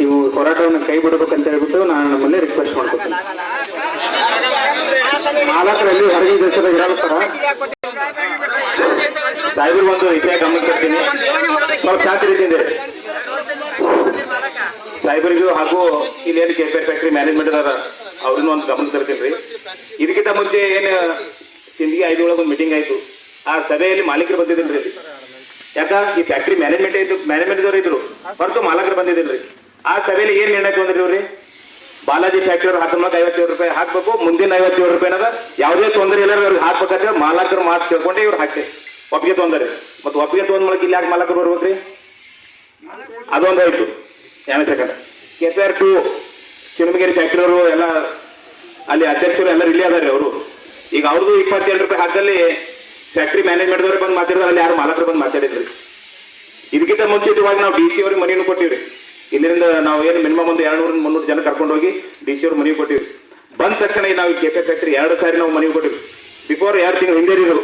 ನೀವು ಹೋರಾಟವನ್ನು ಕೈ ಬಿಡಬೇಕಂತ ಹೇಳ್ಬಿಟ್ಟು ನಾನು ನಮ್ಮಲ್ಲಿ ರಿಕ್ವೆಸ್ಟ್ ಮಾಡ್ಕೊತೀನಿ. ಮಾಲಕರಲ್ಲಿ ಹೊರಗೆ ದೇಶದ ಇರಲ್ಲ ಸರ ಸಾಹೇಬ್ರಿಗೆ ಒಂದು ವಿಷಯ ಗಮನಿಸ್ತೀನಿ ನಾವು ಶಾಂತಿ ರೀತಿಯಿಂದ. ಸಾಹೇಬರಿಗೂ ಹಾಗೂ ಇಲ್ಲಿ ಏನು ಕೆ ಪಿ ಫ್ಯಾಕ್ಟ್ರಿ ಮ್ಯಾನೇಜ್ಮೆಂಟ್ ಅದಾರ ಅವ್ರನ್ನೂ ಒಂದು ಗಮನ ತರ್ತೀನಿ ರೀ. ಇದಕ್ಕಿಂತ ಮುಂಚೆ ಏನು ಸಿಂಧಿಗೆ ಐದು ಒಳಗೊಂದು ಮೀಟಿಂಗ್ ಆಯ್ತು. ಆ ಸಭೆಯಲ್ಲಿ ಮಾಲೀಕರು ಬಂದಿದ್ದೀನಿ ಇಲ್ಲಿ. ಯಾಕ? ಈ ಫ್ಯಾಕ್ಟ್ರಿ ಮ್ಯಾನೇಜ್ಮೆಂಟ್ ಇದ್ದು ಮ್ಯಾನೇಜ್ಮೆಂಟ್ ಇದ್ರು. ಹೊರತು ಮಾಲಕರು ಬಂದಿದ್ದಿಲ್ರಿ ಆ ಸಭೆಯಲ್ಲಿ ಏನು ನಿರ್ಣಯ ತಗೊಂಡ್ರಿ ಇವ್ರಿ ಬಾಲಾಜಿ ಫ್ಯಾಕ್ಟ್ರಿ ಅವ್ರು ಹತ್ತೊಂಬತ್ತು ಐವತ್ತೇಳು ರೂಪಾಯಿ ಹಾಕ್ಬೇಕು, ಮುಂದಿನ ಐವತ್ತೇಳು ರೂಪಾಯಿ ಅನ್ನೋದ ಯಾವುದೇ ತೊಂದರೆ ಇಲ್ಲ ಅವ್ರಿಗೆ ಹಾಕ್ಬೇಕಂದ್ರೆ ಮಾಲಕರು ಮಾತು ಕೇಳ್ಕೊಂಡೆ ಇವ್ರು ಹಾಕ್ತೇವೆ ಒಪ್ಪಿಗೆ ತೊಂದರೆ. ಮತ್ತು ಒಪ್ಪಿಗೆ ತೊಂದ್ ಮೂಲಕ ಇಲ್ಲಿ ಯಾಕೆ ಮಾಲಕರು ಬರ್ಬೇಕ್ರಿ? ಅದೊಂದು ಆಯ್ತು ಎರಡನೇ second K P R two factory ಅವರು ಎಲ್ಲ, ಅಲ್ಲಿ ಅಧ್ಯಕ್ಷರು ಎಲ್ಲ ರಿಲಿ ಅದಾರ ಅವರು. ಈಗ ಅವ್ರದ್ದು ಇಪ್ಪತ್ತೆರಡು ರೂಪಾಯಿ ಹಾಕಲ್ಲಿ ಫ್ಯಾಕ್ಟ್ರಿ ಮ್ಯಾನೇಜ್ಮೆಂಟ್ ಅವ್ರಿಗೆ ಬಂದು ಮಾತಾಡಿದ್ರೆ, ಅಲ್ಲಿ ಯಾರು ಮಾಲಕರು ಬಂದು ಮಾತಾಡಿದ್ರಿ ಇದಕ್ಕಿಂತ ಮುಂಚಿತವಾಗಿ ನಾವು ಡಿ ಸಿ ಅವ್ರಿಗೆ ಮನೆಯನ್ನು ಕೊಟ್ಟಿವ್ರಿ. ಇಲ್ಲಿಂದ ನಾವು ಏನು ಮಿನಿಮಮ್ ಒಂದು ಎರಡು ನೂರು ಮುನ್ನೂರು ಜನ ಕರ್ಕೊಂಡು ಹೋಗಿ ಡಿ ಸಿ ಅವ್ರ ಮನೆಗೆ ಕೊಟ್ಟಿವಿ ಬಂದ ತಕ್ಷಣ ನಾವು ಕೆ ಪಿ ಫ್ಯಾಕ್ಟ್ರಿ ಎರಡು ಸಾರಿ ನಾವು ಮನೆಗೆ ಕೊಟ್ಟಿವಿ ಬಿಫೋರ್ ಎರಡು ತಿಂಗಳು ಹಿಂದೆ ಇರೋದು.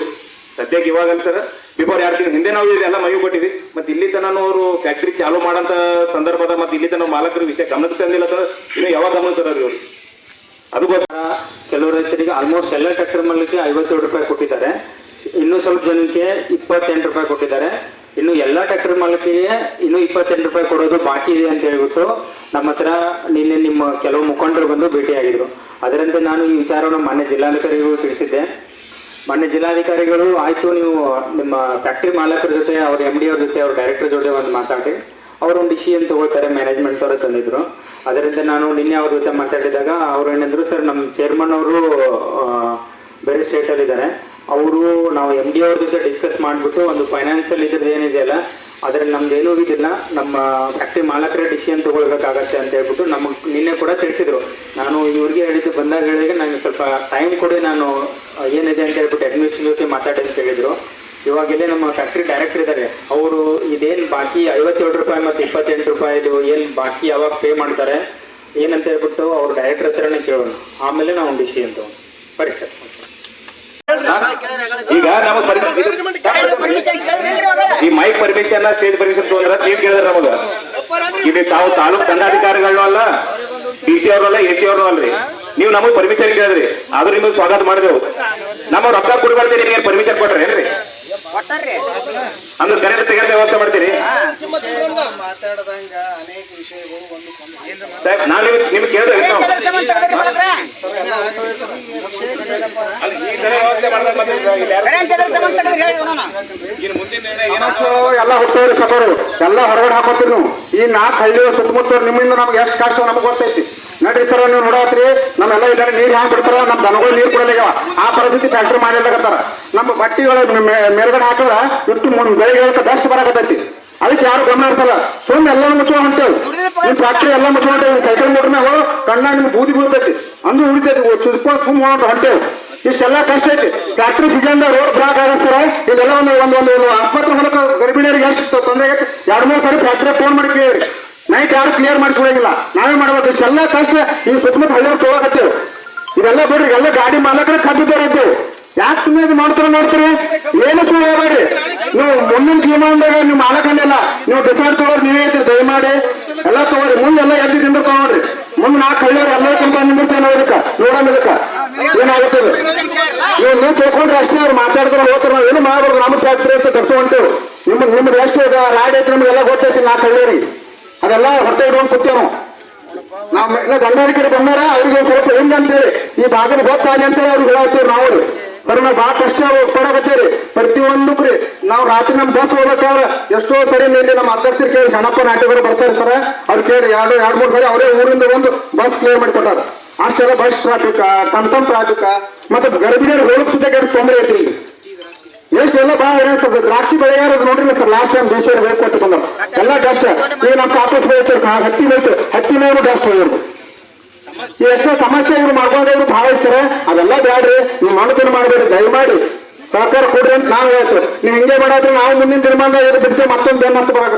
ಸದ್ಯಕ್ಕೆ ಇವಾಗ ಸರ್. ಬಿಫೋರ್ ಎರಡು ತಿಂಗಳು ಹಿಂದೆ ನಾವು ಇದೆಲ್ಲ ಮೈ ಕೊಟ್ಟಿದ್ವಿ. ಮತ್ತೆ ಇಲ್ಲಿ ತನ ಅವರು ಫ್ಯಾಕ್ಟ್ರಿ ಚಾಲೂ ಮಾಡಂತ ಸಂದರ್ಭದ ಮತ್ತೆ ಇಲ್ಲಿ ತನ ಮಾಲಕರು ವಿಷಯ ಗಮನಕ್ಕೆ ತಂದಿಲ್ಲ ಸರ್. ಇನ್ನು ಯಾವಾಗ ಗಮನ ಸರ್ ಇವರು? ಅದಕ್ಕೋಸ್ಕರ ಕೆಲವು ರೈತರಿಗೆ ಆಲ್ಮೋಸ್ಟ್ ಎಲ್ಲ ಟ್ರ್ಯಾಕ್ಟರ್ ಮಾಡಲಿಕ್ಕೆ ಐವತ್ತೇಳು ರೂಪಾಯಿ ಕೊಟ್ಟಿದ್ದಾರೆ. ಇನ್ನು ಸ್ವಲ್ಪ ಜನಕ್ಕೆ ಇಪ್ಪತ್ತೆಂಟು ರೂಪಾಯಿ ಕೊಟ್ಟಿದ್ದಾರೆ. ಇನ್ನು ಎಲ್ಲ ಟ್ರ್ಯಾಕ್ಟರ್ ಮಾಲೀಕರಿಗೆ ಇನ್ನು ಇಪ್ಪತ್ತೆಂಟು ರೂಪಾಯಿ ಕೊಡೋದು ಬಾಕಿ ಇದೆ ಅಂತ ಹೇಳ್ಬಿಟ್ಟು ನಮ್ಮ ಹತ್ರ ನಿನ್ನೆ ನಿಮ್ಮ ಕೆಲವು ಮುಖಂಡರು ಬಂದು ಭೇಟಿಯಾಗಿದ್ರು. ಅದರಂತೆ ನಾನು ಈ ವಿಚಾರವನ್ನು ಮಾನ್ಯ ಜಿಲ್ಲಾಧಿಕಾರಿಗೂ ತಿಳಿಸಿದ್ದೆ. ಮಾನ್ಯ ಜಿಲ್ಲಾಧಿಕಾರಿಗಳು, ಆಯ್ತು ನೀವು ನಿಮ್ಮ ಫ್ಯಾಕ್ಟ್ರಿ ಮಾಲಕರ ಜೊತೆ, ಅವ್ರ ಎಂ ಡಿ ಅವ್ರ ಜೊತೆ, ಅವ್ರ ಡೈರೆಕ್ಟರ್ ಜೊತೆ ಒಂದು ಮಾತಾಡಿ. ಅವರು ಒಂದು ಡಿಸಿಷನ್ ತಗೊಳ್ತಾರೆ ಮ್ಯಾನೇಜ್ಮೆಂಟ್ ಅವರು ತಂದಿದ್ರು. ಅದರಿಂದ ನಾನು ನಿನ್ನೆ ಅವ್ರ ಜೊತೆ ಮಾತಾಡಿದಾಗ, ಅವ್ರು ಏನಂದ್ರು ಸರ್ ನಮ್ಮ ಚೇರ್ಮನ್ ಅವರು ಬೇರೆ ಸ್ಟೇಟಲ್ಲಿ ಇದ್ದಾರೆ ಅವರು ನಾವು ಎಂ ಡಿ ಅವ್ರ ಜೊತೆ ಡಿಸ್ಕಸ್ ಮಾಡಿಬಿಟ್ಟು ಒಂದು ಫೈನಾನ್ಷಿಯಲ್ ಇದ್ರದ್ದು ಏನಿದೆಯಲ್ಲ ಆದ್ರೆ ನಮ್ದು ಏನೂ ಇದಿಲ್ಲ. ನಮ್ಮ ಫ್ಯಾಕ್ಟ್ರಿ ಮಾಲಕರ ಡಿಸಿಷನ್ ತಗೊಳ್ಬೇಕಾಗತ್ತೆ ಅಂತ ಹೇಳ್ಬಿಟ್ಟು ನಮಗೆ ನಿನ್ನೆ ಕೂಡ ತಿಳಿಸಿದ್ರು. ನಾನು ಇವ್ರಿಗೆ ಹೇಳಿದ್ದು ಬಂದಾಗ ಹೇಳಿದ್ರೆ ನನಗೆ ಸ್ವಲ್ಪ ಟೈಮ್ ಕೊಡಿ, ನಾನು ಏನಿದೆ ಅಂತ ಹೇಳ್ಬಿಟ್ಟು ಅಡ್ಮಿಷನ್ ಜೊತೆ ಮಾತಾಡಿ ಅಂತ ಹೇಳಿದ್ರು. ಇವಾಗೆಲ್ಲೇ ನಮ್ಮ ಫ್ಯಾಕ್ಟ್ರಿ ಡೈರೆಕ್ಟರ್ ಇದ್ದಾರೆ ಅವರು ಇದೇನು ಬಾಕಿ ಐವತ್ತೇಳು ರೂಪಾಯಿ ಮತ್ತು ಇಪ್ಪತ್ತೆಂಟು ರೂಪಾಯಿದು ಏನು ಬಾಕಿ ಯಾವಾಗ ಪೇ ಮಾಡ್ತಾರೆ, ಏನಂತ ಹೇಳ್ಬಿಟ್ಟು ಅವ್ರ ಡೈರೆಕ್ಟರ್ ಹತ್ರನೇ ಕೇಳೋಣ. ಆಮೇಲೆ ನಾವು ಡಿಸಿ ಅಂತ ಬರೀ ಸರ್. ಈಗ ನಮಗೆ ಈ ಮೈಕ್ ಪರ್ಮಿಷನ್ ಸ್ಟೇಜ್ ಪರ್ಮಿಷನ್ ತೊಂದ್ರ ನೀವು ಕೇಳಿದ್ರೆ ನಮಗ. ಇಲ್ಲಿ ತಾವು ತಾಲೂಕ್ ದಂಡಾಧಿಕಾರಿಗಳು ಅಲ್ಲ ಡಿ ಸಿ ಅವ್ರಲ್ಲ ಎ ಸಿ ಅವರು ಅಲ್ರಿ. ನೀವು ನಮಗ್ ಪರ್ಮಿಷನ್ ಕೇಳಿದ್ರಿ. ಆದ್ರೂ ನಿಮಗೆ ಸ್ವಾಗತ ಮಾಡಿದೆವು. ನಮ್ಮ ರೊಕ್ಕ ಕೊಡ್ಬಾರ್ದು ನಿಮಗೆ ಪರ್ಮಿಷನ್ ಕೊಟ್ರಿ ಏನ್ರಿ? ಅಂದ್ರೆ ಕರೆಂಟ್ ತೆಗೆದ ವ್ಯವಸ್ಥೆ ಮಾಡ್ತೀರಿ? ಮಾತಾಡದಂಗ ಅನೇಕ ವಿಷಯಗಳು ಸಾಹೇಬ್ ನಾನು ನಿಮ್ಗೆ ನಿಮ್ಗೆ ಕೇಳಿದ್ರೆ ನಾವು ಎಲ್ಲ ಹುಟ್ಟೋರು ಸಕೋರು ಎಲ್ಲ ಹೊರಗಡೆ ಹಾಕೋತೀರಿ ನೀವು. ಈ ನಾಲ್ಕು ಹಳ್ಳಿ ಸುತ್ತಮುತ್ತ ನಿಮ್ಮಿಂದ ನಮ್ಗೆ ಎಷ್ಟು ಕಷ್ಟ ನಮ್ಗೆ ಗೊತ್ತೈತಿ. ನಡ್ರಿ ಸರ್, ನೀವು ನೋಡತ್ರಿ. ನಮ್ಮೆಲ್ಲ ಇಲ್ಲ ನೀರು ಹ್ಯಾಂಗ್ ಬಿಡ್ತಾರ? ನಮ್ಮ ದನಗಳು ನೀರು ಕೊಡಲಿಗವ ಆ ಪರಿಸ್ಥಿತಿ ಫ್ಯಾಕ್ಟ್ರಿ ಮಾಡಿರ್ಲಕತ್ತಾರ ನಮ್ಮ ಬಟ್ಟಿಗಳು ಮೇಲ್ಗಡೆ ಹಾಕಿದ್ರ ಇಟ್ಟು ಮುಂದ್ ಬೆಳಿಗ್ಗೆ ಬೆಸ್ಟ್ ಬರಕತ್ತೈತಿ. ಅದಕ್ಕೆ ಯಾರು ಗಮನ ಇರ್ತಲ್ಲ ಸುಮ್ಮನೆ ಎಲ್ಲ ಮುಚ್ಚೋ ನಿಮ್ ಫ್ಯಾಕ್ಟ್ರಿ ಎಲ್ಲ ಮುಚ್ಚೋ ಸೈಕಲ್ ಮೋಟರ್ ಮೇಲೆ ಕಣ್ಣ ನಿಮ್ಗೆ ಬೂದಿ ಬೀಳ್ತೈತಿ. ಅಂದು ಉಳಿತೈತಿ ಸುದ್ಕೊಂಡು ಸುಮ್ಮ ಹೊಂಟೇವು. ಇಷ್ಟೆಲ್ಲ ಕಷ್ಟ ಐತಿ. ಫ್ಯಾಕ್ಟ್ರಿ ಸೀಸನ್ ರೋಡ್ ಬ್ಲಾಕ್ ಆಗಸ್ತಾರ ಇದೆಲ್ಲ ಒಂದು ಒಂದು ಒಂದು ಆಸ್ಪತ್ರೆ ಮೂಲಕ ಗರ್ಭಿಣಿಯರಿಗೆ ಎಷ್ಟು ತೊಂದರೆ ಎರಡು ಮೂರು ಸಾರಿ ಫ್ಯಾಕ್ಟ್ರಿ ಫೋನ್ ಮಾಡಿ ಕೇಳಿ ನೈಟ್ ಯಾರು ಕ್ಲಿಯರ್ ಮಾಡಿಕೊಡಂಗಿಲ್ಲ ನಾವೇ ಮಾಡ್ಬೇಕು. ಇಷ್ಟೆಲ್ಲ ಕಷ್ಟ ಈ ಸುತ್ತಮುತ್ತ ಹಳ್ಳಿಯವ್ರು ತೊಗೋಕತ್ತೇವೆ ಇದೆಲ್ಲ ಬಿಡ್ರಿ ಎಲ್ಲ ಗಾಡಿ ಮಾಲಕರು ಕಬ್ಬಿದ್ದಾರೆ ಇದ್ದೇವೆ ಯಾಕೆ ಸುಮ್ಮನೆ ಇದು ಮಾಡ್ತಾರೆ ನೋಡ್ತೀರಿ ಏನು ಸುಳ್ಳು ಹೇಳ್ಬೇಡಿ. ನೀವು ಮುಂದಿನ ಜೀವನದಾಗ ನೀವು ಮಾಲಕಂಡಿಲ್ಲ ನೀವು ಡಿಸೈಡ್ ತೊಗೊಳ್ರಿ ನೀವೇ ಐತ್ರಿ, ದಯಮಾಡಿ. ಎಲ್ಲ ತಗೋರಿ ಮುಂದೆ ಎಲ್ಲ ಎದ್ದು ತಿಂದ್ರೆ ತಗೋರಿ ಮುಂದೆ ನಾಲ್ಕು ಹಳ್ಳಿಯವ್ರು ಎಲ್ಲ ತುಂಬ ನಿಂದಿರ್ತೇನೆ ಇದಕ್ಕೆ. ನೋಡೋಣ ಇದಕ್ಕೆ. ಏನಾಗುತ್ತದೆ ನೀವು ನೀವು ತಿಳ್ಕೊಂಡ್ರೆ ಅಷ್ಟೇ ಅವ್ರು ಮಾತಾಡಿದ್ರೆ ಹೋಗ್ತಾರೆ. ನಾವು ಏನು ಮಾಡ್ಬೋದು ನಮ್ಮ ಫ್ಯಾಕ್ಟ್ರಿ ಅಂತ ತರ್ಸು ಹೊಂಟೇವು. ನಿಮ್ಮ ನಿಮ್ದು ಎಷ್ಟು ರಾಡ್ ಐತಿ ನಮಗೆಲ್ಲ ಗೊತ್ತೈತಿ ನಾಲ್ಕು ಹಳ್ಳಿಯವ್ರಿಗೆ. ಅದೆಲ್ಲ ಹೊಟ್ಟೆ ಇಟ್ಕೊಂಡು ಸತ್ಯನು ನಾವು ನಾವು ಎಲ್ಲ ದಂಡಾಧಿಕಾರಿ ಬಂದಾರ, ಅವ್ರಿಗೆ ಸ್ವಲ್ಪ ಹೆಂಗ್ ಅಂತೇಳಿ, ಈ ಭಾಗದ ಗೊತ್ತಾಗಲಿ ಅಂತೇಳಿ ಅವ್ರಿಗೆ ಹೇಳತ್ತೀವಿ ನಾವು ಸರ್ ನಾವು ಭಾಳ ಕಷ್ಟ ಪಡಕತ್ತೀರಿ ಪ್ರತಿಯೊಂದಕ್ರಿ ನಾವು ರಾತ್ರಿ ನಮ್ಮ ಬಸ್ ಹೋಗ್ಬೇಕಾದ್ರೆ ಎಷ್ಟೋ ಸರಿ ಇಲ್ಲಿ ನಮ್ಮ ಅಧ್ಯಕ್ಷರು ಕೇಳಿ ಸಣ್ಣಪ್ಪ ನಾಟ್ಯಗಳು ಬರ್ತಾರೆ ಇರ್ತಾರೆ ಅವ್ರು ಕೇಳಿ ಎರಡು ಎರಡು ಮೂರು ಸರಿ ಅವರೇ ಊರಿಂದ ಒಂದು ಬಸ್ ಕ್ಲಿಯರ್ ಮಾಡಿಕೊಟ್ಟಾರ. ಅಷ್ಟೆಲ್ಲ ಬಸ್ ಟ್ರಾಫಿಕ್ ಟಮ್ ಟ್ರಾಫಿಕ್ ಮತ್ತೆ ಗರ್ಭಿಣಿಯರು ಸುತ್ತ ತೊಂದರೆ ಇಲ್ಲಿ. ಎಷ್ಟೆಲ್ಲ ಭಾಳ ಏನಾಗ್ತದೆ ದ್ರಾಕ್ಷಿ ಬೆಳೆಗಾರ ನೋಡ್ರಿ ಸರ್ ಲಾಸ್ಟ್ ಟೈಮ್ ದೇಶ ಬೇಕು ಕೊಟ್ಟು ಬಂದ ಎಲ್ಲ ಡಸ್ಟ್ ಈಗ ನಮ್ ಕಾಪಸ್ ಬೆಳಿತಾರೆ ಹತ್ತಿ ಬೆಳಿತಾರೆ ಹತ್ತಿ ಮೇಲೆ ಡಸ್ಟ್ ಹೋಗಿರ್ದು ಎಷ್ಟೋ ಸಮಸ್ಯೆ ಇವ್ರು ಮಾಡ್ಕೊಂಡ್ರು ಭಾಳ ಇರ್ತಾರೆ ಅದೆಲ್ಲ ಬೇಡ್ರಿ ನೀವು ಮನಸ್ಸನ್ನು ಮಾಡಬೇಡಿ, ದಯಮಾಡಿ. ಸಹಕಾರ ಕೊಡ್ರಿ ಅಂತ ನಾವು ಹೇಳ್ತೇವೆ. ನೀವು ಹಿಂಗೆ ಮಾಡಾದ್ರೆ ನಾವು ಮುಂದಿನ ದಿನಮಾನದಾಗ ಬಿಡ್ತೇವೆ, ಮತ್ತೊಂದು ಏನು ಬರಾಕ